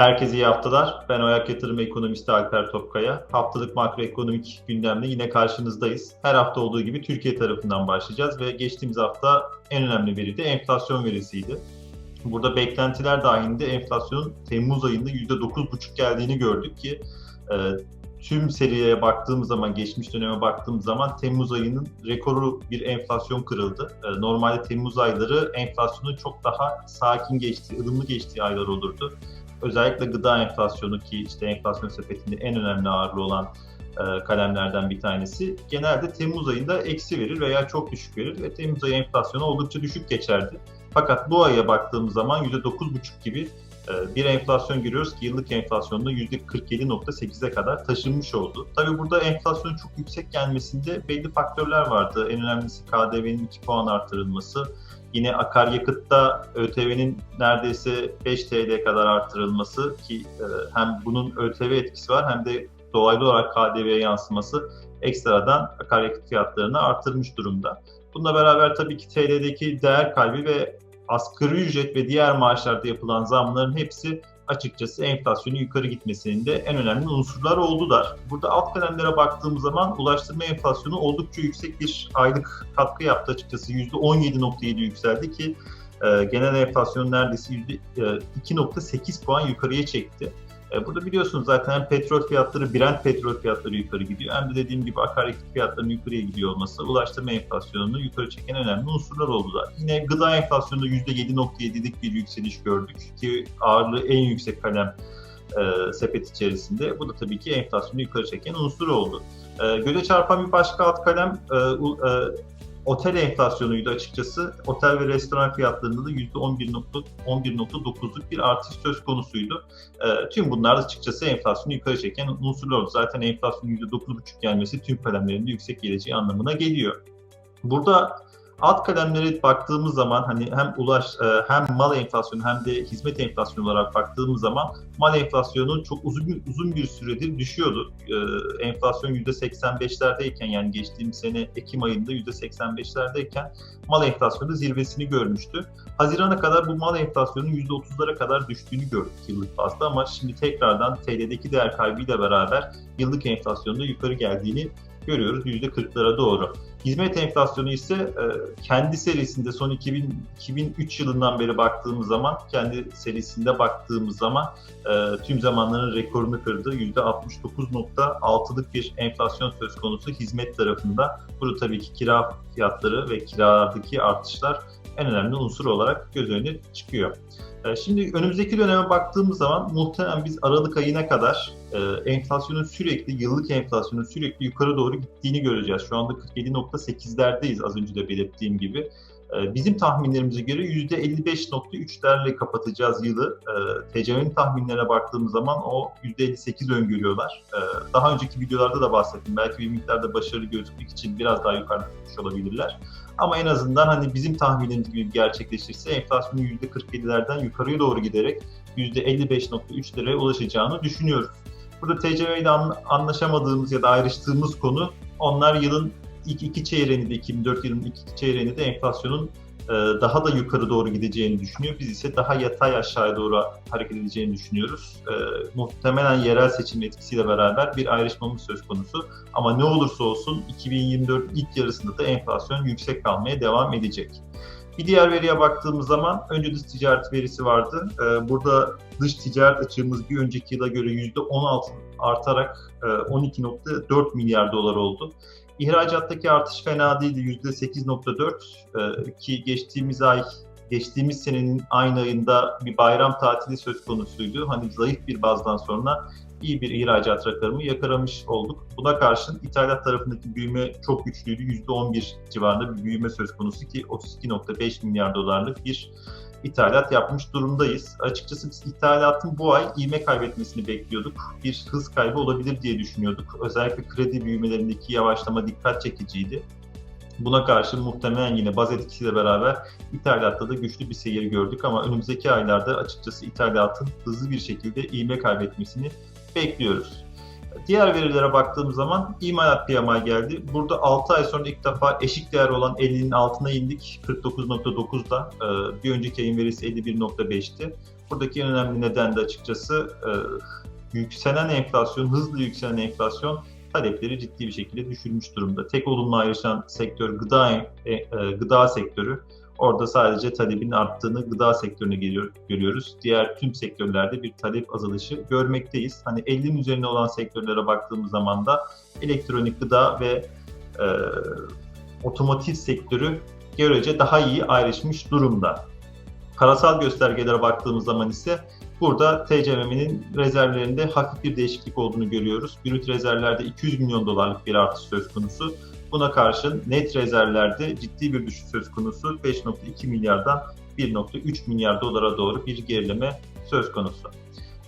Herkese iyi haftalar. Ben Oyak Yatırım Ekonomisti Alper Topkaya. Haftalık makroekonomik gündemle yine karşınızdayız. Her hafta olduğu gibi Türkiye tarafından başlayacağız ve geçtiğimiz hafta en önemli veri de enflasyon verisiydi. Burada beklentiler dahilinde enflasyonun Temmuz ayında %9,5 geldiğini gördük ki e, tüm seriye baktığımız zaman, geçmiş döneme baktığımız zaman Temmuz ayının rekoru bir enflasyon kırıldı. E, normalde Temmuz ayları enflasyonun çok daha sakin geçtiği, ılımlı geçtiği aylar olurdu özellikle gıda enflasyonu ki işte enflasyon sepetinde en önemli ağırlığı olan e, kalemlerden bir tanesi genelde Temmuz ayında eksi verir veya çok düşük verir ve Temmuz ayı enflasyonu oldukça düşük geçerdi. Fakat bu aya baktığımız zaman %9,5 gibi e, bir enflasyon görüyoruz ki yıllık enflasyonda %47.8'e kadar taşınmış oldu. Tabii burada enflasyonun çok yüksek gelmesinde belli faktörler vardı. En önemlisi KDV'nin 2 puan artırılması, Yine akaryakıtta ÖTV'nin neredeyse 5 TL kadar artırılması ki e, hem bunun ÖTV etkisi var hem de dolaylı olarak KDV'ye yansıması ekstradan akaryakıt fiyatlarını artırmış durumda. Bununla beraber tabii ki TL'deki değer kaybı ve asgari ücret ve diğer maaşlarda yapılan zamların hepsi açıkçası enflasyonun yukarı gitmesinin de en önemli unsurlar oldular. Burada alt kalemlere baktığımız zaman ulaştırma enflasyonu oldukça yüksek bir aylık katkı yaptı açıkçası. %17.7 yükseldi ki e, genel enflasyon neredeyse %2.8 puan yukarıya çekti. E, burada biliyorsunuz zaten hem petrol fiyatları, Brent petrol fiyatları yukarı gidiyor. Hem de dediğim gibi akaryakıt fiyatlarının yukarıya gidiyor olması ulaştırma enflasyonunu yukarı çeken önemli unsurlar oldular. Yine gıda enflasyonunda %7.7'lik bir yükseliş gördük ki ağırlığı en yüksek kalem e, sepet içerisinde. Bu da tabii ki enflasyonu yukarı çeken unsur oldu. E, göze çarpan bir başka alt kalem e, e, otel enflasyonuydu açıkçası. Otel ve restoran fiyatlarında da %11.9'luk bir artış söz konusuydu. E, tüm bunlar da açıkçası enflasyonu yukarı çeken unsurlar oldu. Zaten enflasyonun %9.5 gelmesi tüm kalemlerinde yüksek geleceği anlamına geliyor. Burada alt kalemlere baktığımız zaman hani hem ulaş e, hem mal enflasyonu hem de hizmet enflasyonu olarak baktığımız zaman mal enflasyonu çok uzun uzun bir süredir düşüyordu. E, enflasyon %85'lerdeyken yani geçtiğimiz sene Ekim ayında %85'lerdeyken mal enflasyonu zirvesini görmüştü. Hazirana kadar bu mal enflasyonunun %30'lara kadar düştüğünü gördük yıllık bazda ama şimdi tekrardan TL'deki değer kaybıyla beraber yıllık enflasyonda yukarı geldiğini görüyoruz %40'lara doğru. Hizmet enflasyonu ise e, kendi serisinde son 2000, 2003 yılından beri baktığımız zaman, kendi serisinde baktığımız zaman e, tüm zamanların rekorunu kırdı. %69.6'lık bir enflasyon söz konusu hizmet tarafında. Burada tabii ki kira fiyatları ve kiralardaki artışlar en önemli unsur olarak göz önüne çıkıyor. E, şimdi önümüzdeki döneme baktığımız zaman muhtemelen biz Aralık ayına kadar e, enflasyonun sürekli, yıllık enflasyonun sürekli yukarı doğru gittiğini göreceğiz. Şu anda 47.8'lerdeyiz az önce de belirttiğim gibi. E, bizim tahminlerimize göre %55.3'lerle kapatacağız yılı. E, TCM'nin tahminlerine baktığımız zaman o %58 öngörüyorlar. E, daha önceki videolarda da bahsettim. Belki bir miktarda başarılı gözükmek için biraz daha yukarıda tutmuş olabilirler. Ama en azından hani bizim tahminimiz gibi gerçekleşirse enflasyonun %47'lerden yukarıya doğru giderek %55.3'lere ulaşacağını düşünüyoruz. Burada TCM ile anlaşamadığımız ya da ayrıştığımız konu onlar yılın ilk iki çeyreğinde, 2004 yılının ilk iki çeyreğinde de enflasyonun daha da yukarı doğru gideceğini düşünüyor. Biz ise daha yatay aşağıya doğru hareket edeceğini düşünüyoruz. E, muhtemelen yerel seçim etkisiyle beraber bir ayrışmamız söz konusu. Ama ne olursa olsun 2024 ilk yarısında da enflasyon yüksek kalmaya devam edecek. Bir diğer veriye baktığımız zaman önce dış ticaret verisi vardı. Ee, burada dış ticaret açığımız bir önceki yıla göre %16 artarak 12.4 milyar dolar oldu. İhracattaki artış fena değildi %8.4 ee, ki geçtiğimiz ay geçtiğimiz senenin aynı ayında bir bayram tatili söz konusuydu. Hani zayıf bir bazdan sonra iyi bir ihracat rakamı yakalamış olduk. Buna karşın ithalat tarafındaki büyüme çok güçlüydü. %11 civarında bir büyüme söz konusu ki 32.5 milyar dolarlık bir ithalat yapmış durumdayız. Açıkçası biz ithalatın bu ay ivme kaybetmesini bekliyorduk. Bir hız kaybı olabilir diye düşünüyorduk. Özellikle kredi büyümelerindeki yavaşlama dikkat çekiciydi. Buna karşı muhtemelen yine baz etkisiyle beraber ithalatta da güçlü bir seyir gördük ama önümüzdeki aylarda açıkçası ithalatın hızlı bir şekilde ivme kaybetmesini bekliyoruz. Diğer verilere baktığımız zaman imalat PMI geldi. Burada 6 ay sonra ilk defa eşik değer olan 50'nin altına indik. 49.9'da. Ee, bir önceki ayın verisi 51.5'ti. Buradaki en önemli neden de açıkçası e, yükselen enflasyon, hızlı yükselen enflasyon talepleri ciddi bir şekilde düşürmüş durumda. Tek olumlu ayrışan sektör gıda e, e, gıda sektörü. Orada sadece talebin arttığını gıda sektörüne geliyor, görüyoruz. Diğer tüm sektörlerde bir talep azalışı görmekteyiz. Hani 50'nin üzerine olan sektörlere baktığımız zaman da elektronik gıda ve e, otomotiv sektörü görece daha iyi ayrışmış durumda. Parasal göstergelere baktığımız zaman ise burada TCMM'nin rezervlerinde hafif bir değişiklik olduğunu görüyoruz. Brüt rezervlerde 200 milyon dolarlık bir artış söz konusu. Buna karşın net rezervlerde ciddi bir düşüş söz konusu. 5.2 milyardan 1.3 milyar dolara doğru bir gerileme söz konusu.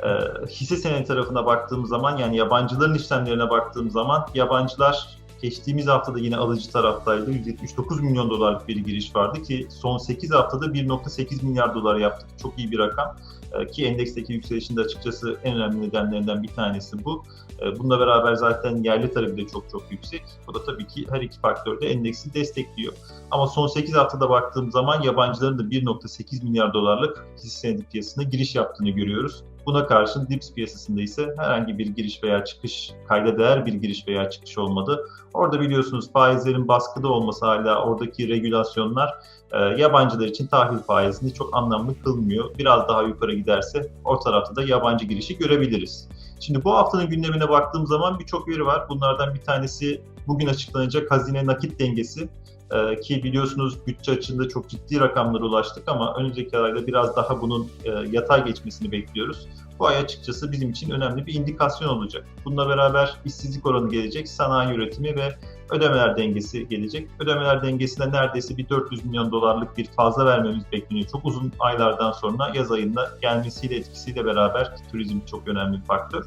E, hisse senedi tarafına baktığımız zaman yani yabancıların işlemlerine baktığım zaman yabancılar geçtiğimiz haftada yine alıcı taraftaydı. 179 milyon dolarlık bir giriş vardı ki son 8 haftada 1.8 milyar dolar yaptık. Çok iyi bir rakam. Ee, ki endeksteki yükselişin de açıkçası en önemli nedenlerinden bir tanesi bu. Ee, bununla beraber zaten yerli talebi de çok çok yüksek. Bu da tabii ki her iki faktör de endeksi destekliyor. Ama son 8 haftada baktığım zaman yabancıların da 1.8 milyar dolarlık hisse senedi piyasasına giriş yaptığını görüyoruz. Buna karşın DIPS piyasasında ise herhangi bir giriş veya çıkış, kayda değer bir giriş veya çıkış olmadı. Orada biliyorsunuz faizlerin baskıda olması hala oradaki regülasyonlar e, yabancılar için tahvil faizini çok anlamlı kılmıyor. Biraz daha yukarı giderse o tarafta da yabancı girişi görebiliriz. Şimdi bu haftanın gündemine baktığım zaman birçok veri var. Bunlardan bir tanesi bugün açıklanacak hazine nakit dengesi. Ee, ki biliyorsunuz bütçe açığında çok ciddi rakamlara ulaştık ama önümüzdeki ayda biraz daha bunun e, yatay geçmesini bekliyoruz. Bu ay açıkçası bizim için önemli bir indikasyon olacak. Bununla beraber işsizlik oranı gelecek, sanayi üretimi ve ödemeler dengesi gelecek. Ödemeler dengesinde neredeyse bir 400 milyon dolarlık bir fazla vermemiz bekleniyor. Çok uzun aylardan sonra yaz ayında gelmesiyle etkisiyle beraber turizm çok önemli bir faktör.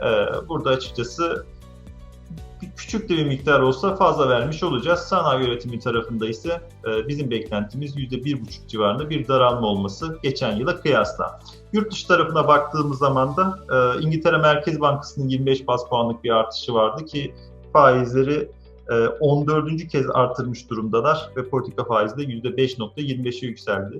Ee, burada açıkçası küçük de bir miktar olsa fazla vermiş olacağız. Sanayi üretimi tarafında ise e, bizim beklentimiz %1,5 civarında bir daralma olması geçen yıla kıyasla. Yurt dışı tarafına baktığımız zaman da e, İngiltere Merkez Bankası'nın 25 bas puanlık bir artışı vardı ki faizleri 14. E, kez artırmış durumdalar ve politika faizi de %5.25'e yükseldi.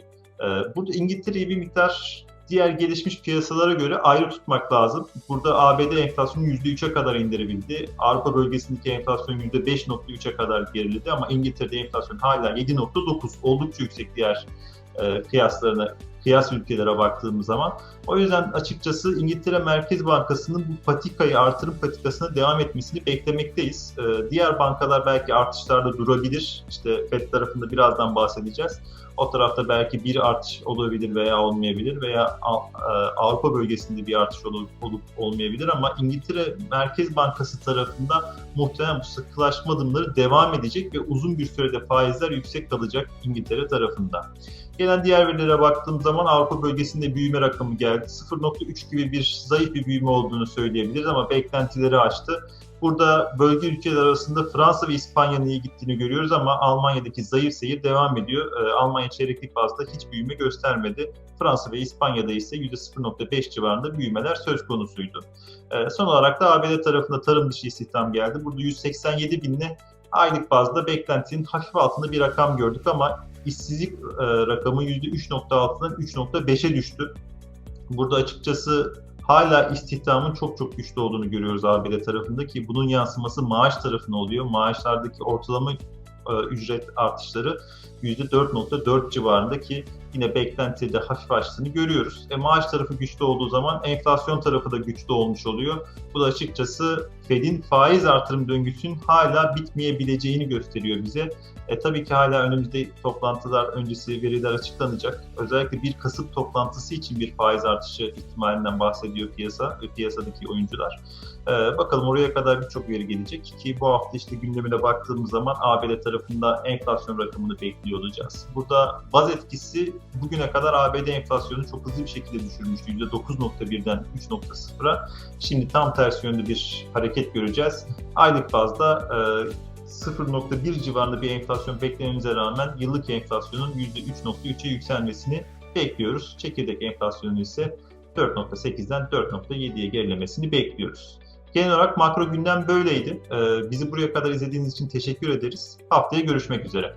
Burada İngiltere'yi bir miktar diğer gelişmiş piyasalara göre ayrı tutmak lazım. Burada ABD enflasyonu %3'e kadar indirebildi. Avrupa bölgesindeki enflasyon %5.3'e kadar geriledi ama İngiltere'de enflasyon hala 7.9 oldukça yüksek diğer e, kıyaslarına kıyas ülkelere baktığımız zaman. O yüzden açıkçası İngiltere Merkez Bankası'nın bu patikayı artırım patikasına devam etmesini beklemekteyiz. Ee, diğer bankalar belki artışlarda durabilir. İşte FED tarafında birazdan bahsedeceğiz. O tarafta belki bir artış olabilir veya olmayabilir veya e, Avrupa bölgesinde bir artış olup, olmayabilir ama İngiltere Merkez Bankası tarafında muhtemelen bu sıkılaşma adımları devam edecek ve uzun bir sürede faizler yüksek kalacak İngiltere tarafında. Gelen diğer verilere baktığım zaman Avrupa bölgesinde büyüme rakamı geldi. 0.3 gibi bir zayıf bir büyüme olduğunu söyleyebiliriz ama beklentileri aştı. Burada bölge ülkeler arasında Fransa ve İspanya'nın iyi gittiğini görüyoruz ama Almanya'daki zayıf seyir devam ediyor. Ee, Almanya çeyreklik bazda hiç büyüme göstermedi. Fransa ve İspanya'da ise %0.5 civarında büyümeler söz konusuydu. Ee, son olarak da ABD tarafında tarım dışı istihdam geldi. Burada 187 binle aylık bazda beklentinin hafif altında bir rakam gördük ama işsizlik e, rakamı %3.6'dan 3.5'e düştü. Burada açıkçası hala istihdamın çok çok güçlü olduğunu görüyoruz ABD tarafında ki bunun yansıması maaş tarafına oluyor. Maaşlardaki ortalama e, ücret artışları %4.4 civarında ki yine beklentide hafif açtığını görüyoruz. E, maaş tarafı güçlü olduğu zaman enflasyon tarafı da güçlü olmuş oluyor. Bu da açıkçası Fed'in faiz artırım döngüsünün hala bitmeyebileceğini gösteriyor bize. E, tabii ki hala önümüzde toplantılar öncesi veriler açıklanacak. Özellikle bir Kasım toplantısı için bir faiz artışı ihtimalinden bahsediyor piyasa piyasadaki oyuncular. E, bakalım oraya kadar birçok veri gelecek ki bu hafta işte gündemine baktığımız zaman ABD tarafında enflasyon rakamını bekliyor olacağız. Burada baz etkisi bugüne kadar ABD enflasyonu çok hızlı bir şekilde düşürmüştü. %9.1'den 3.0'a. Şimdi tam ters yönde bir hareket göreceğiz. Aylık bazda e, 0.1 civarında bir enflasyon beklememize rağmen yıllık enflasyonun %3.3'e yükselmesini bekliyoruz. Çekirdek enflasyonu ise 4.8'den 4.7'ye gerilemesini bekliyoruz. Genel olarak makro gündem böyleydi. Bizi buraya kadar izlediğiniz için teşekkür ederiz. Haftaya görüşmek üzere.